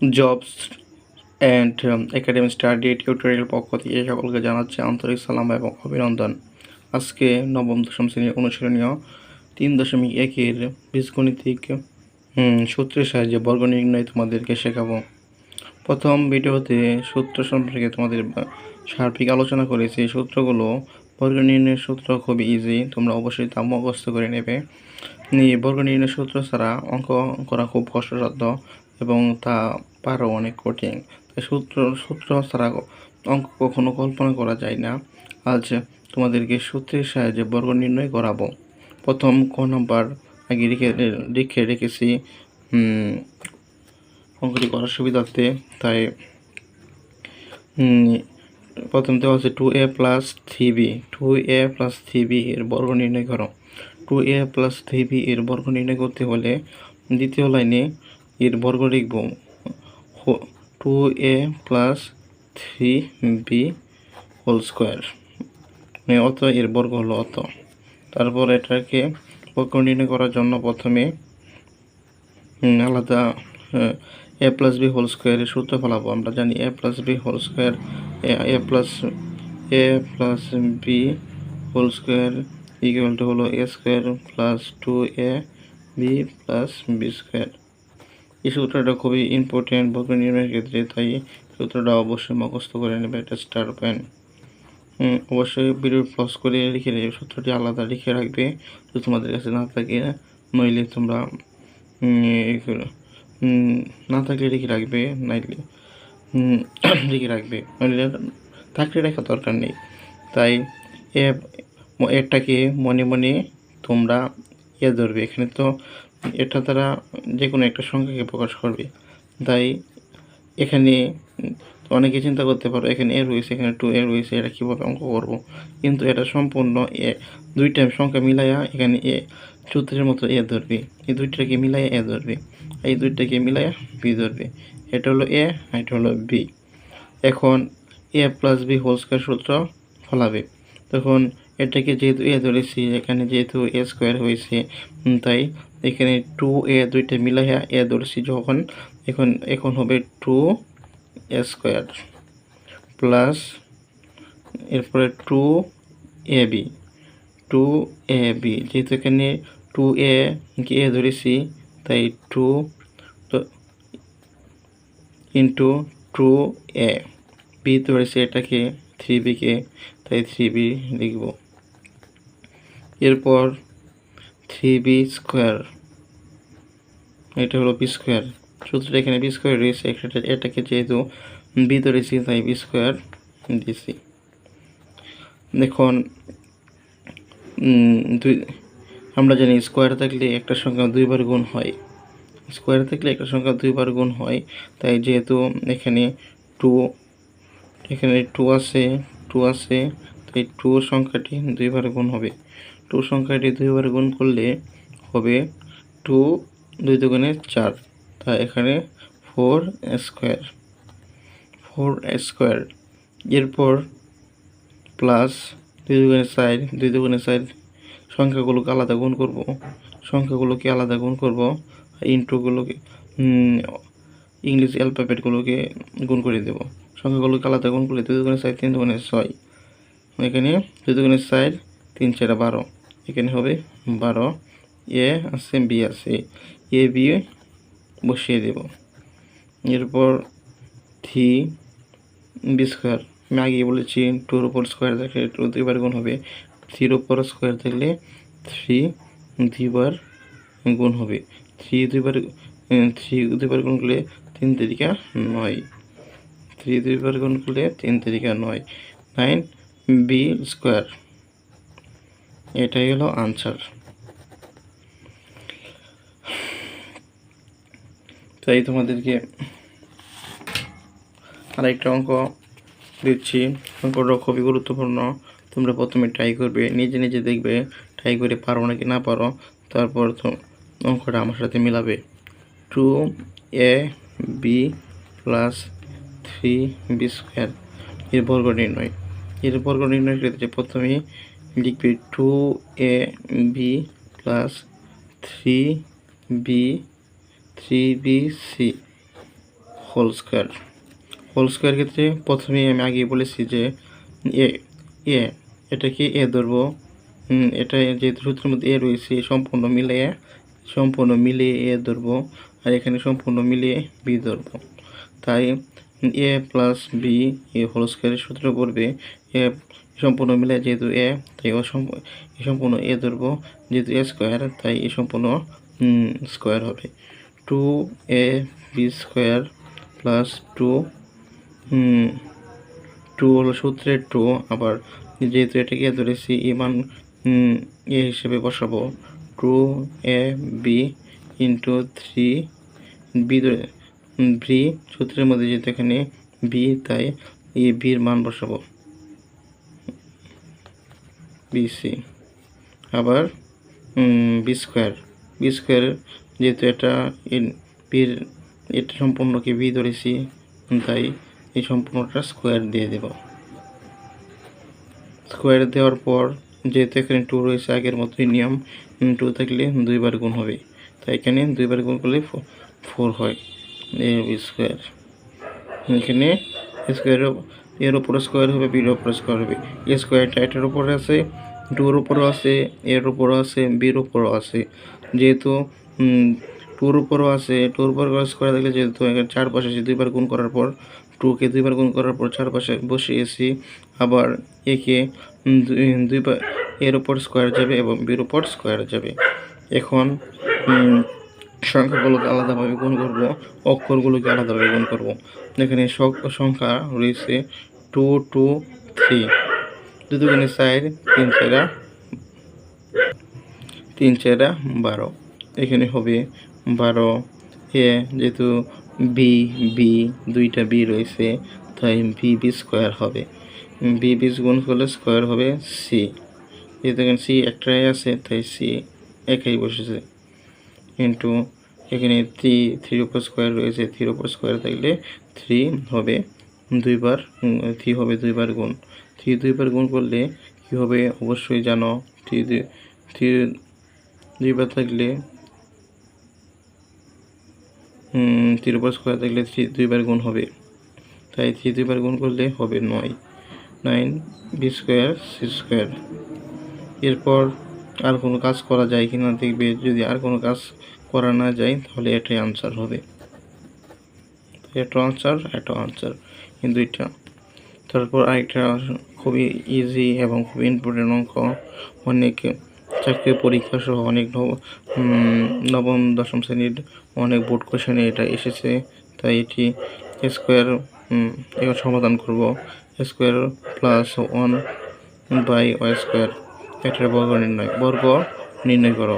Jobs and academy study tutorial পক্ষ থেকে সকলকে জানাচ্ছে আন্তরিক সালাম এবং অভিনন্দন। আজকে নবম, দশম শ্রেণির অনুশীলনীয় তিন দশমিক একের বীজগণিতিক সূত্রের সাহায্যে বর্গ নির্ণয় তোমাদেরকে শেখাবো। প্রথম ভিডিওতে সূত্র সম্পর্কে তোমাদের সার্বিক আলোচনা করেছি। সূত্রগুলো বর্গ নির্ণয়ের সূত্র খুবই ইজি তোমরা অবশ্যই তা মুখস্থ করে নেবে। বর্গ নির্ণয়ের সূত্র ছাড়া অঙ্ক করা খুব কষ্টসাধ্য। এবং তা পারো অনেক কঠিন। তাই সূত্র সূত্র ছাড়া অঙ্ক কখনো কল্পনা করা যায় না। আজ তোমাদেরকে সূত্রের সাহায্যে বর্গ নির্ণয় করাবো। প্রথম ক নাম্বার আগে লিখে লিখে রেখেছি অঙ্কটি করার সুবিধার্থে। তাই প্রথম দেওয়া আছে two A plus three B two A plus three B এর বর্গ নির্ণয় করো। Two A plus three B এর বর্গ নির্ণয় করতে হলে দ্বিতীয় লাইনে এর বর্গ লিখব two A plus three B whole square. মানে অত এর বর্গ হলো অত। তারপর এটাকে নির্ণয় করার জন্য প্রথমে আলাদা, এ প্লাস বি হোল স্কোয়ারের সূত্র ফেলাবো। আমরা জানি A plus B whole square, A plus A plus B whole square equal to হলো A square plus two A B plus B square. এই সূত্রটা খুবই ইম্পর্টেন্ট বর্গ নির্ণয়ের ক্ষেত্রে, তাই সূত্রটা অবশ্যই মুখস্থ করে নেবে এটা স্টার পেন অবশ্যই ভিডিও পজ করে লিখে নেবে, সূত্রটি আলাদা লিখে রাখবে। যদি তোমাদের কাছে না থাকে, নইলে তোমরা না থাকলে লিখে রাখবে, নাইলে লিখে রাখবে। নইলে থাকলে রাখা দরকার নেই। তাই এটাকে মনে মনে তোমরা ইয়ে ধরবে। এখানে তো এটা তারা যে কোনো একটা সংখ্যাকে প্রকাশ করবে। তাই এখানে অনেকে চিন্তা করতে পারো, এখানে এ রয়েছে, এখানে টু এ রয়েছে এটা কীভাবে অঙ্ক করব? কিন্তু এটা সম্পূর্ণ এ, দুইটা সংখ্যা মিলাইয়া এখানে এ সূত্রের মতো এ ধরবে। এই দুইটাকে মিলাইয়া এ ধরবে। এই দুইটাকে মিলাইয়া বি ধরবে। এটা হলো এ এটা হলো বি এখন A plus B whole square সূত্র ফলাবে। তখন এটাকে যেহেতু এ ধরেছি, এখানে যেহেতু এ স্কোয়ার হয়েছে তাই এখানে টু এ দুইটা মিলাইয়া এ ধরেছি যখন এখন এখন হবে টু স্কোয়ার প্লাস এরপরে two A B two A B যেহেতু এখানে টু এ এ ধরেছি তাই two into two A B ধরেছি এটাকে থ্রি বিকে তাই থ্রি বি লিখব। এরপর থ্রি বি স্কোয়ার। এটা হলো বি স্কোয়ার। সূত্রটা এখানে বি স্কোয়ার রয়েছে এটা- এটাকে যেহেতু বি ধরেছি তাই বি স্কোয়ার দিছি দেখুন দুই, আমরা জানি স্কোয়ার থাকলে একটা সংখ্যা দুইবার গুণ হয়। স্কোয়ার থাকলে একটা সংখ্যা দুইবার গুণ হয়, তাই যেহেতু এখানে টু এখানে টু আছে টু আছে, তাই টু সংখ্যাটি দুইবার গুণ হবে। টু সংখ্যাটি দুইবার গুণ করলে হবে টু দুই দুগুণে চার। তা এখানে ফোর স্কোয়ার। Four square. এরপর প্লাস দুই দুগুণে চার দুই দুগুণে চার সংখ্যাগুলোকে আলাদা গুণ করব। সংখ্যাগুলোকে আলাদা গুণ করব। ইন্টুগুলোকে ইংলিশ অ্যালফাবেটগুলোকে গুণ করে দেব। সংখ্যাগুলোকে আলাদা গুণ করলে দুই দুগুণে চার তিন দুগুণে ছয়। এখানে দুই দুগুণে চার, তিন, চার, বারো। এখানে হবে বারো। এ আছে, বি আছে। এ বি বসিয়ে দেব। এরপর থ্রি বি স্কোয়ার। আমি আগে বলেছি, টুর উপর স্কোয়ার থাকলে টু দুইবার গুণ হবে। থ্রির উপর স্কোয়ার থাকলে থ্রি দুইবার গুণ হবে। থ্রি দুইবার থ্রি দুইবার গুণ করলে তিন তারিখা নয়। থ্রি দুইবার গুণ করলে তিন তারিখা নয়। Nine B square. এটাই হলো আনসার তাই তোমাদেরকে আরেকটা অঙ্ক দিচ্ছি। অঙ্কটা খুবই গুরুত্বপূর্ণ। তোমরা প্রথমে ট্রাই করবে, নিজে নিজে দেখবে ট্রাই করে পারো নাকি না পারো। তারপর অঙ্কটা আমার সাথে মিলাবে। Two A B plus three B square এর বর্গ নির্ণয়। এর বর্গ নির্ণয়ের ক্ষেত্রে প্রথমে লিখবে two A B plus three B three B C, whole square. Whole square ক্ষেত্রে প্রথমেই আমি আগেই বলেছি যে এ এ, এটাকে এ ধরবো। এটা যেহেতু সূত্রের মধ্যে এ রয়েছে সম্পূর্ণ মিলিয়ে সম্পূর্ণ মিলিয়ে এ ধরবো আর এখানে সম্পূর্ণ মিলিয়ে বি ধরবো। তাই A plus B A whole স্কোয়ারের সূত্র পড়বে, এ সম্পূর্ণ মিলে যেহেতু এ, তাই এ সম্পূর্ণ এ ধরবো। যেহেতু এ স্কোয়ার, তাই এ সম্পূর্ণ স্কোয়ার হবে। Two A B square plus two two হলো সূত্রের টু। আবার যেহেতু এটাকে ধরেছি, এ মান এ হিসেবে বসাবো। Two A B into three, B V সূত্রের মধ্যে যেহেতু এখানে বি, তাই এই বির মান বসাবো। বিসি আবার বি স্কোয়ার বি স্কোয়ার যেহেতু এটা বির এটা সম্পূর্ণকে বি ধরেছি, তাই এই সম্পূর্ণটা স্কোয়ার দিয়ে দেব। স্কোয়ার দেওয়ার পর, যেহেতু এখানে টু রয়েছে, আগের মতোই নিয়ম টু থাকলে দুইবার গুণ হবে। তাই এখানে দুইবার গুণ করলে ফোর হয়, এ বি স্কোয়ার এখানে স্কোয়ার এর উপরে স্কোয়ার হবে বির উপরে স্কোয়ার হবে। এ স্কোয়ারটা এটার উপরে আছে টুর উপরও আছে এর উপরও আছে বির উপরও আছে। যেহেতু টুর উপরও আছে টুর উপর স্কোয়ার থাকলে যেহেতু চার পাশে দুইবার গুণ করার পর টুকে দুইবার গুণ করার পর চার পাশে বসিয়েছি আবার একে দুইবার এর উপর স্কোয়ার যাবে এবং বির উপর স্কোয়ার যাবে। এখন সংখ্যাগুলোকে আলাদাভাবে গুণ করব, অক্ষরগুলোকে আলাদাভাবে গুণ করব। এখানে সংখ্যা রয়েছে টু টু থ্রি দুদুগুণে চার তিন চারা তিন চারা বারো। এখানে হবে বারো। এ, যেহেতু বি বি দুইটা বি রয়েছে, তাই বি বি স্কোয়ার হবে। বি বি গুণ করলে স্কোয়ার হবে সি যেহেতু এখানে সি একটাই আছে, তাই সি একাই বসেছে। ইন্টু এখানে থ্রি থ্রির উপর স্কোয়ার রয়েছে থ্রির উপর স্কোয়ার থাকলে থ্রি হবে। দুইবার থ্রি হবে দুইবার গুণ। থ্রি দুইবার গুণ করলে কী হবে? অবশ্যই জানো থ্রি থ্রি দুইবার থাকলে থ্রির উপর স্কোয়ার থাকলে থ্রি দুইবার গুণ হবে। তাই থ্রি দুইবার গুণ করলে হবে নয়। Nine B square C square. এরপর আর কোনো কাজ করা যায় কি না দেখবে, যদি আর কোনো কাজ করা না যায়, তাহলে এটাই আনসার হবে। এটা আনসার এটা আনসার কিন্তু এটা তারপর আরেকটা খুবই ইজি এবং খুবই ইম্পর্টেন্ট অঙ্ক, অনেক চাকরির পরীক্ষা সহ অনেক নবম, দশম শ্রেণির অনেক বোর্ড কোশ্চেনে এটা এসেছে। তাই এটি স্কোয়ার এবার সমাধান করব। Square plus one by Y square এটার বর্গ নির্ণয় বর্গ নির্ণয় করো।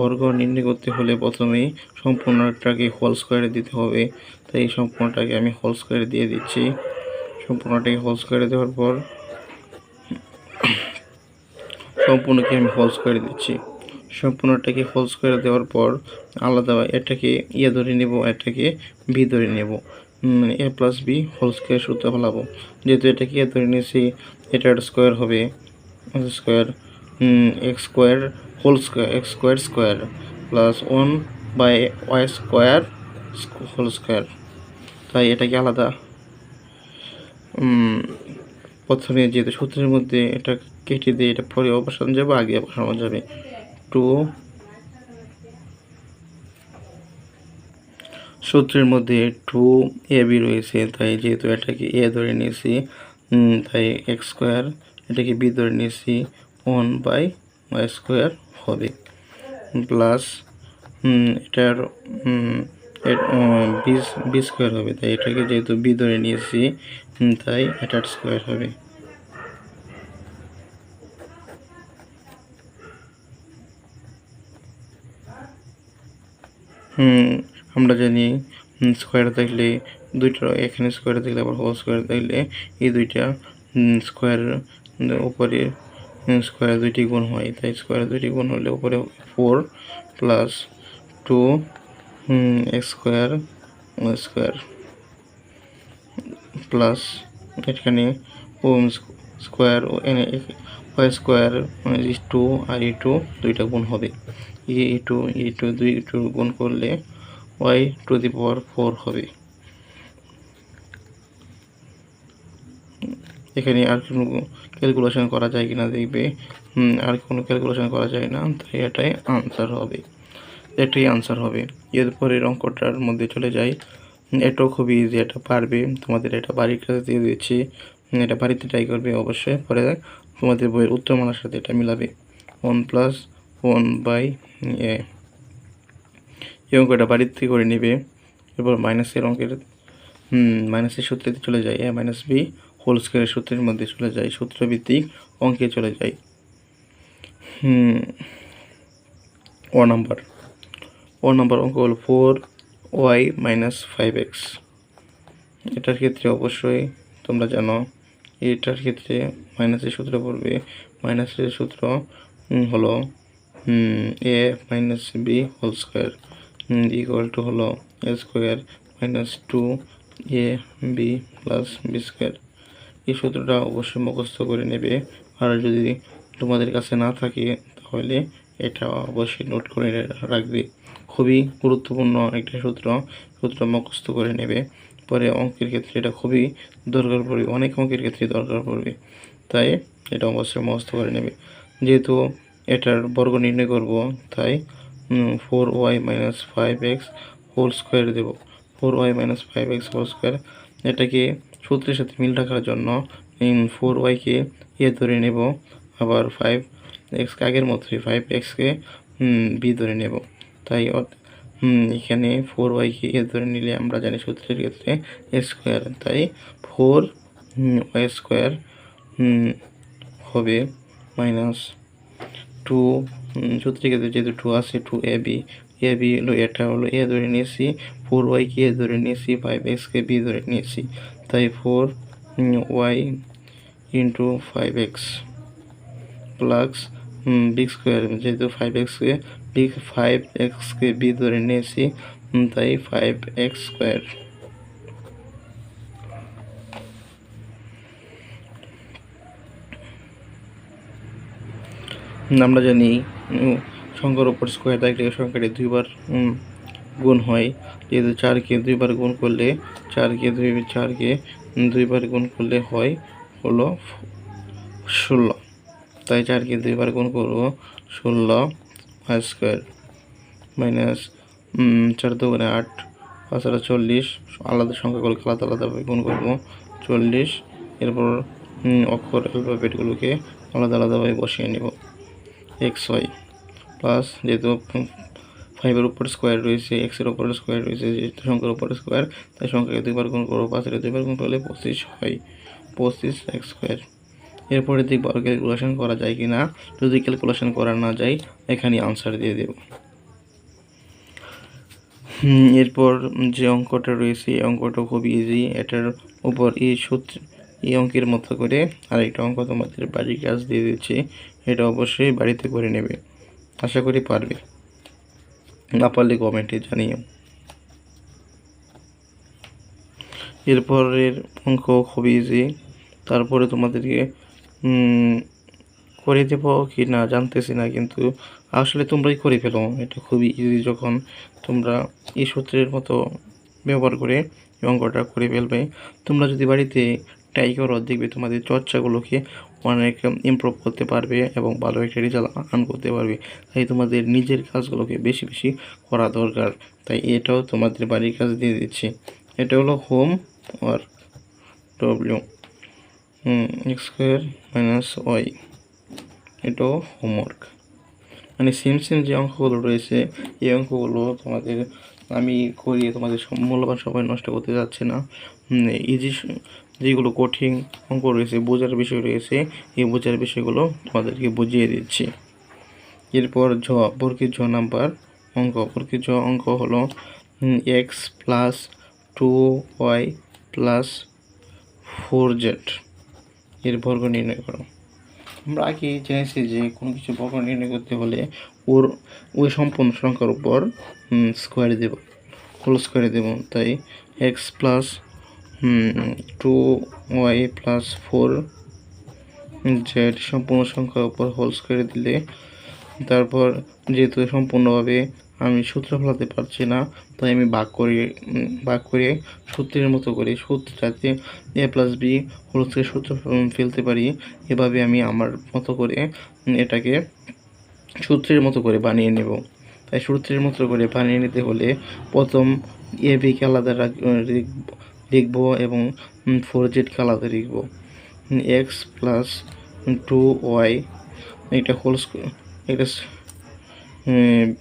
বর্গ নির্ণয় করতে হলে প্রথমেই সম্পূর্ণটাকে হোল স্কোয়ারে দিতে হবে। তাই এই সম্পূর্ণটাকে আমি হোল স্কোয়ারে দিয়ে দিচ্ছি। সম্পূর্ণটাকে হোল স্কোয়ারে দেওয়ার পর সম্পূর্ণকে আমি হোল স্কোয়ারে দিচ্ছি। সম্পূর্ণটাকে হোল স্কোয়ারে দেওয়ার পর আলাদা এটাকে ইয়ে ধরে নেব, এটাকে বি ধরে নেব। A plus B whole square সূত্র ফেলাবো। যেহেতু এটাকে এ ধরে নিয়েছি, এটার স্কোয়ার হবে square X square whole square X square square plus one by Y square whole square তাই এটাকে আলাদা প্রথমে যেহেতু সূত্রের মধ্যে এটা কেটে দিয়ে এটা পরে অবসান যাবে, আগে বসানো যাবে টু সূত্রের মধ্যে টু এ বি রয়েছে, তাই যেহেতু এটাকে এ ধরে নিয়েছি তাই এক্স স্কোয়ার এটাকে বি ধরে নিয়েছি ওয়ান বাই ওয়াই স্কোয়ার হবে। প্লাস এটার বি বি স্কোয়ার হবে। তাই এটাকে যেহেতু বি ধরে নিয়েছি তাই এটার স্কোয়ার হবে। আমরা জানি স্কোয়ার থাকলে দুইটা, এখানে স্কোয়ার থাকলে আবার হোল স্কোয়ার থাকলে এই দুইটা স্কোয়ার উপরে স্কোয়ার দুইটি গুণ হয়। তাই স্কোয়ার দুইটি গুণ হলে উপরে four plus two square square plus এখানে স্কোয়ার ওয়াই স্কোয়ার টু আর ই টু দুইটা গুণ হবে। E E two E two দুই টু গুণ করলে Y two the power four হবে। এখানে আর কোনো ক্যালকুলেশন করা যায় কিনা দেখবে। আর কোনো ক্যালকুলেশন করা যায় না, তাই এটাই আনসার হবে। এটাই আনসার হবে। এরপরের অঙ্কটার মধ্যে চলে যাই। এটাও খুবই ইজি এটা পারবে। তোমাদের এটা বাড়ির কাছে দিয়ে দিচ্ছি এটা বাড়িতে ট্রাই করবে অবশ্যই। পরে তোমাদের বইয়ের উত্তরমালার সাথে এটা মিলাবে। One plus one by A এই অঙ্কটা বাড়িতে করে নেবে। এরপর মাইনাসের অঙ্কের মাইনাসের সূত্রেতে চলে যায় এ মাইনাস বি হোল স্কোয়ারের সূত্রের মধ্যে চলে যায়, সূত্রভিত্তিক অঙ্কে চলে যায়। ও নাম্বার। ও নাম্বার অঙ্ক হল four Y minus five X এটার ক্ষেত্রে অবশ্যই তোমরা জানো, এটার ক্ষেত্রে মাইনাসের সূত্র পড়বে। মাইনাসের সূত্র হলো A minus B whole square equal to হলো A square minus two A B plus B square এই সূত্রটা অবশ্যই মুখস্থ করে নেবে। আর যদি তোমাদের কাছে না থাকে, তাহলে এটা অবশ্যই নোট করে রাখবে। খুবই গুরুত্বপূর্ণ একটা সূত্র। সূত্র মুখস্থ করে নেবে। পরে অঙ্কের ক্ষেত্রে এটা খুবই দরকার পড়বে, অনেক অঙ্কের ক্ষেত্রে দরকার পড়বে। তাই এটা অবশ্যই মুখস্থ করে নেবে। যেহেতু এটার বর্গ নির্ণয় করব, তাই four Y minus five X whole square দেবো। Four Y minus five X whole square এটাকে সূত্রের সাথে মিল রাখার জন্য ফোর ওয়াইকে এ ধরে নেব। আবার ফাইভ এক্সকে আগের মতোই ফাইভ এক্সকে বি ধরে নেব। তাই এখানে ফোর ওয়াইকে এ ধরে নিলে আমরা জানি সূত্রের ক্ষেত্রে এ স্কোয়ার তাই ফোর ওয়াই স্কোয়ার হবে মাইনাস টু সূত্রের ক্ষেত্রে যেহেতু টু আছে two A B A B হলো এটা হলো এ ধরে নিয়েছি ফোর ওয়াইকে এ ধরে নিয়েছি ফাইভ এক্সকে বি ধরে নিয়েছি। তাই four Y into five X plus big square, যেহেতু ফাইভ এক্সকে বিগ ফাইভ এক্সকে বি ধরে নিয়েছি তাই ফাইভ এক্স স্কোয়ার। আমরা জানি সংখ্যার উপর স্কোয়ার থাকলে সংখ্যাটি দুইবার গুণ হয়। যেহেতু চারকে দুইবার গুণ করলে চারকে, দুই চারকে, দুইবার গুণ করলে হয় হলো ষোলো। তাই চারকে দুইবার গুণ করব ষোলো ফাইভ স্কোয়ার মাইনাস চার দুগুণে আট আটা চল্লিশ, আলাদা সংখ্যাগুলোকে আলাদা আলাদাভাবে গুণ করব চল্লিশ। এরপর অক্ষর অ্যালফাবেটগুলোকে আলাদা আলাদাভাবে বসিয়ে নেব। এক্স ওয়াই প্লাস যেহেতু ফাইভের উপর স্কোয়ার রয়েছে এক্সের উপরে স্কোয়ার রয়েছে যেহেতু সংখ্যার উপরে স্কোয়ার তাই সংখ্যাকে দুইবার গুণ করব পাঁচের দুইবার গুণ করলে পঁচিশ হয়, পঁচিশ এক্স স্কোয়ার এরপরে দেখব আর ক্যালকুলেশন করা যায় কি না যদি ক্যালকুলেশন করা না যায় এখানে আনসার দিয়ে দেব। এরপর যে অঙ্কটা রয়েছে, এই অঙ্কটা খুব ইজি এটার উপর এই সূত্র, এই অঙ্কের মতো করে আরেকটা অঙ্ক তোমাদের বাড়ির কাজ দিয়ে দিচ্ছে, এটা অবশ্যই বাড়িতে করে নেবে। আশা করি পারবে। না পারলে কমেন্টে জানিও এরপরের অঙ্ক খুবই ইজি তারপরে তোমাদেরকে করে দেব কি না জানতেছি না, কিন্তু আসলে তোমরাই করে ফেলো। এটা খুবই ইজি যখন তোমরা এই সূত্রের মতো ব্যবহার করে অঙ্কটা করে ফেলবে। তোমরা যদি বাড়িতে ট্রাই করো, দেখবে তোমাদের চর্চাগুলোকে অনেক ইমপ্রুভ করতে পারবে এবং ভালো একটা রেজাল্ট আর্ন করতে পারবে। তাই তোমাদের নিজের কাজগুলোকে বেশি বেশি করা দরকার। তাই এটাও তোমাদের বাড়ির কাজ দিয়ে দিচ্ছি। এটা হলো হোম আর W X square minus Y এটাও হোমওয়ার্ক মানে সেম সেম যে অঙ্কগুলো রয়েছে, এই অঙ্কগুলো তোমাদের আমি করিয়ে তোমাদের মূল্যবান সময় নষ্ট করতে যাচ্ছে না। ইজি যেগুলো কঠিন অঙ্ক রয়েছে, বোঝার বিষয় রয়েছে, এই বোঝার বিষয়গুলো তোমাদেরকে বুঝিয়ে দিচ্ছি। এরপর ঝ বর্গের ঝ নাম্বার অঙ্ক। বর্গের ঝ অঙ্ক হলো X plus two Y plus four Z এর বর্গ নির্ণয় করো। আমরা আগে জেনেছি যে কোনো কিছু বর্গ নির্ণয় করতে হলে ওর, ওই সম্পূর্ণ সংখ্যার উপর স্কোয়ার দেব হোল স্কোয়ারে দেব। তাই X plus two Y plus four Z সম্পূর্ণ সংখ্যার উপর হোল স্কোয়ারে দিলে, তারপর যেহেতু সম্পূর্ণভাবে আমি সূত্র ফেলাতে পারছি না, তাই আমি ভাগ করে ভাগ করে সূত্রের মতো করে সূত্র যাতে A plus B whole square সূত্র ফেলতে পারি। এভাবে আমি আমার মতো করে এটাকে সূত্রের মতো করে বানিয়ে নেব। তাই সূত্রের মতো করে বানিয়ে নিতে হলে প্রথম এ বিকে আলাদা লিখব- এবং ফোর জেডকে আলাদা লিখব। এক্স প্লাস টু ওয়াই এটা হোল এটা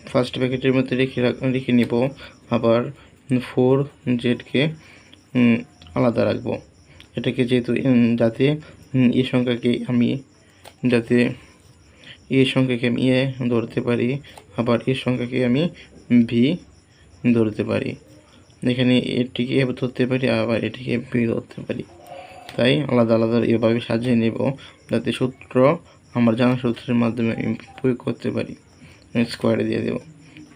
ফার্স্ট প্যাকেটের মধ্যে রেখে রাখ- নিব। আবার ফোর জেডকে আলাদা রাখব। এটাকে যেহেতু যাতে এই সংখ্যাকে আমি, যাতে এই সংখ্যাকে আমি এ ধরতে পারি, আবার এই সংখ্যাকে আমি ভি ধরতে পারি। এখানে এটিকে এ ধরতে পারি, আবার এটিকে বি ধরতে পারি। তাই আলাদা আলাদা এভাবে সাজিয়ে নেব, যাতে সূত্র আমার জানা সূত্রের মাধ্যমে আমি প্রয়োগ করতে পারি। স্কোয়ারে দিয়ে দেব।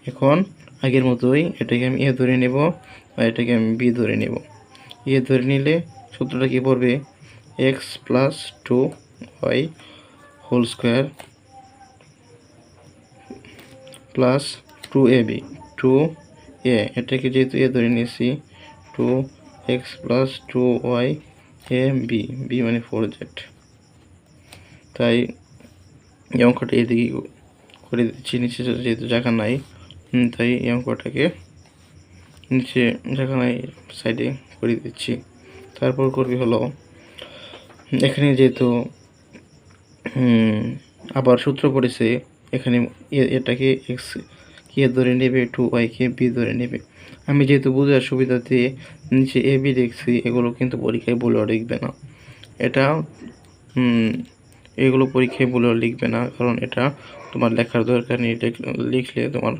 এখন আগের মতোই এটাকে আমি এ ধরে নেব, আর এটাকে আমি বি ধরে নেব। এ ধরে নিলে সূত্রটা কী পড়বে? X plus two Y whole square plus two A B two A এটাকে যেহেতু এ ধরে নিয়েছি two X plus two Y A B B মানে ফোর জেড তাই এই অঙ্কটা এদিকে করে দিচ্ছি, নিচে যেহেতু জায়গা নাই তাই এই অঙ্কটাকে নিচে জায়গা নাই সাইডে করে দিচ্ছি। তারপর করবি হলো, এখানে যেহেতু আবার সূত্র পড়েছে এখানে এটাকে এক্স কে ধরে নেবে, টু ওয়াইকে বি ধরে নেবে। আমি যেহেতু বোঝার সুবিধাতে নিচে এ, বি লিখছি এগুলো কিন্তু পরীক্ষায় বলেও লিখবে না। এটা এগুলো পরীক্ষায় বলেও লিখবে না, কারণ এটা তোমার লেখার দরকার নেই। লিখলে তোমার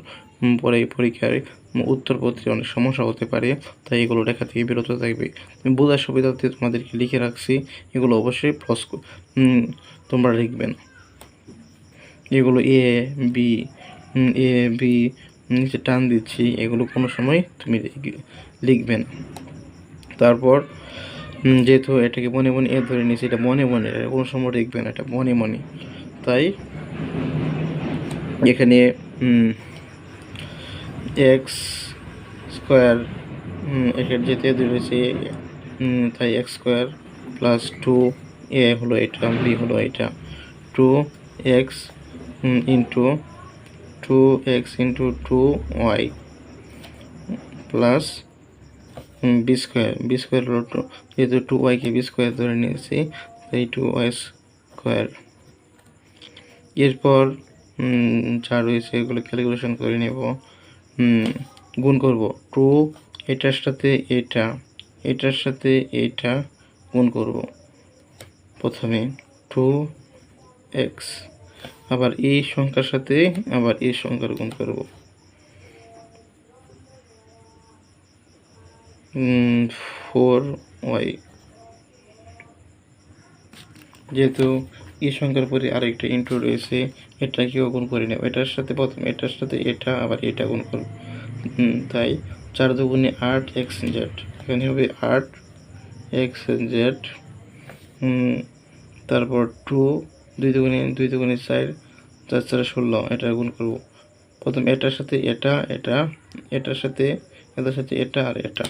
পরে পরীক্ষার উত্তরপত্রে অনেক সমস্যা হতে পারে, তাই এগুলো লেখা থেকে বিরত থাকবে। বোঝার সুবিধাতে তোমাদেরকে লিখে রাখছি, এগুলো অবশ্যই প্লস তোমরা লিখবে না এগুলো এ বি এ বি নিচে টান দিচ্ছি। এগুলো কোনো সময় তুমি লিখ- লিখবে না। তারপর যেহেতু এটাকে মনে মনে এ ধরে নিয়েছি, এটা মনে মনে কোনো সময় লিখবে না, এটা মনে মনে। তাই এখানে এক্স স্কোয়ার এখানে যেতে ধরেছি তাই X square plus two A হলো এটা বি হলো এটা। Two X into two X into two Y plus B square B square হলো টু যেহেতু টু ওয়াইকে বি স্কোয়ার ধরে নিয়েছি, তাই টু ওয়াই স্কোয়ার এরপর যা রয়েছে এগুলো ক্যালকুলেশন করে নেব। গুণ করব টু এটার সাথে এটা, এটার সাথে এটা গুণ করব প্রথমে টু এক্স আবার এই সংখ্যার সাথে আবার এই সংখ্যার গুণ করব। ফোর ওয়াই যেহেতু এই সংখ্যার পরে আরেকটা ইন্টু রয়েছে, এটাকেও গুণ করে নেব। এটার সাথে প্রথম এটার সাথে এটা, আবার এটা গুণ করব। তাই চার দুগুণে আট এক্স জেড এখানে হবে আট এক্স জেড তারপর টু দুই দুগুণে দুই দুগুণে চার চার চার ষোলো, এটা গুণ করব। প্রথম এটার সাথে এটা এটা, এটার সাথে এটার সাথে এটা আর এটা।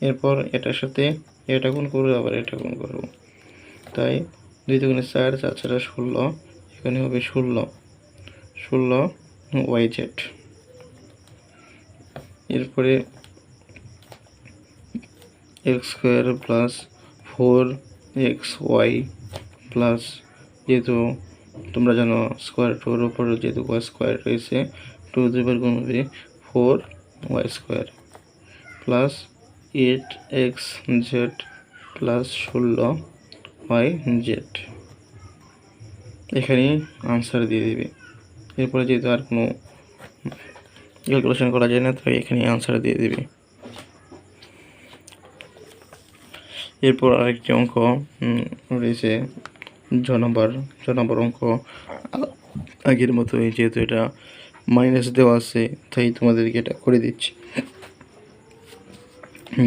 এরপর এটার সাথে এটা গুণ করব, আবার এটা গুণ করব। তাই দুই দুগুণে চার চার চার ষোলো, এখানে হবে ষোলো। ষোলো, ওয়াই জেড। এরপরে X square plus four X Y plus যেহেতু তোমরা জানো স্কোয়ার টুর উপর যেহেতু ওয়াই স্কোয়ার রয়েছে টু দুবার গুণ হবে four Y square plus eight X Z plus ষোলো ওয়াই জেড এখানে আনসার দিয়ে দিবে। এরপরে যেহেতু আর কোনো ক্যালকুলেশন করা যায় না, তাই এখানে আনসার দিয়ে দিবে। এরপর আরেকটি অঙ্ক রয়েছে ছ নম্বর অঙ্ক আগের মতোই যেহেতু এটা মাইনাস দেওয়া আছে, তাই তোমাদেরকে এটা করে দিচ্ছি।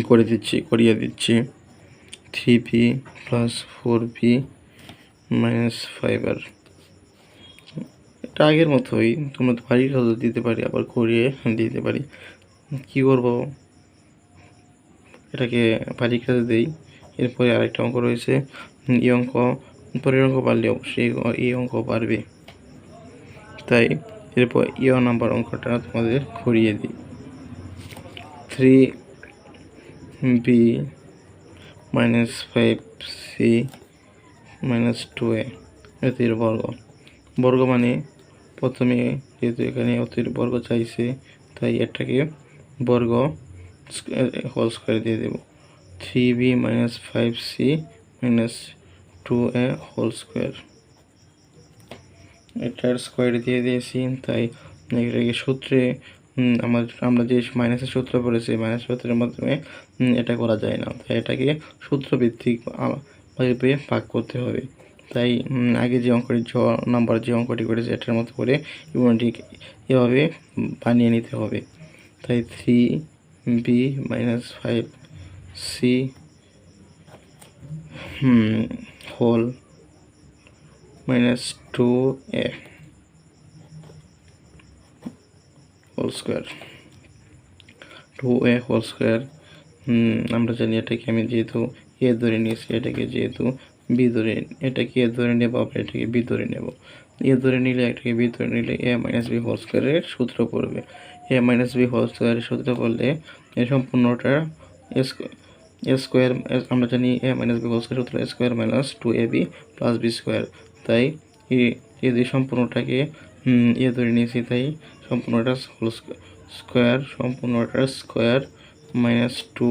করে দিচ্ছি, করিয়ে দিচ্ছি। Three P plus four P minus five আর এটা আগের মতোই, তোমরা বাড়ির কাজও দিতে পারি, আবার করিয়ে দিতে পারি। কী করব? এটাকে বাড়ির কাজে দিই। এরপরে আরেকটা অঙ্ক রয়েছে। এই অঙ্ক পরের অঙ্ক পারলে অবশ্যই এই- অঙ্ক পারবে তাই এরপর ইয় নাম্বার অঙ্কটা তোমাদের করিয়ে দিই three B minus five C minus two A এতির বর্গ বর্গ মানে প্রথমে যেহেতু এখানে অতির বর্গ চাইছে তাই এটাকে বর্গ হোল স্কোয়ার দিয়ে দেব three B minus five C minus two A whole square এটার স্কোয়ার দিয়ে দিয়েছি তাই এটাকে সূত্রে হুম, আমার আমরা যে মাইনাসের সূত্র পড়েছি মাইনাস সূত্রের মাধ্যমে হুম, এটা করা যায় না। তাই এটাকে সূত্রভিত্তিক ভাবে ভাগ করতে হবে। তাই হুম, আগে যে অঙ্কটি ছ নাম্বার যে অঙ্কটি করেছে এটার মতো করে ইউনিটি এভাবে বানিয়ে নিতে হবে। তাই three B minus five C whole minus two A whole square two A whole square আমরা জানি এটাকে আমি যেহেতু এ ধরে নিয়েছি, এটাকে যেহেতু বি ধরে, এটাকে এ ধরে নেব, আবার এটাকে বি ধরে নেব। এ ধরে নিলে, এটাকে বি ধরে নিলে এ মাইনাস বি হোল স্কোয়ারের সূত্র পড়বে। এ মাইনাস বি হোল স্কোয়ারের সূত্র পড়লে এ সম্পূর্ণটা এ স্কোয়ার আমরা জানি A minus B whole square square minus two A B plus B square তাই এ- এই যে সম্পূর্ণটাকে ইয়ে ধরে নিয়েছি, তাই সম্পূর্ণটা হোল স্কোয়ার সম্পূর্ণটা স্কোয়ার মাইনাস টু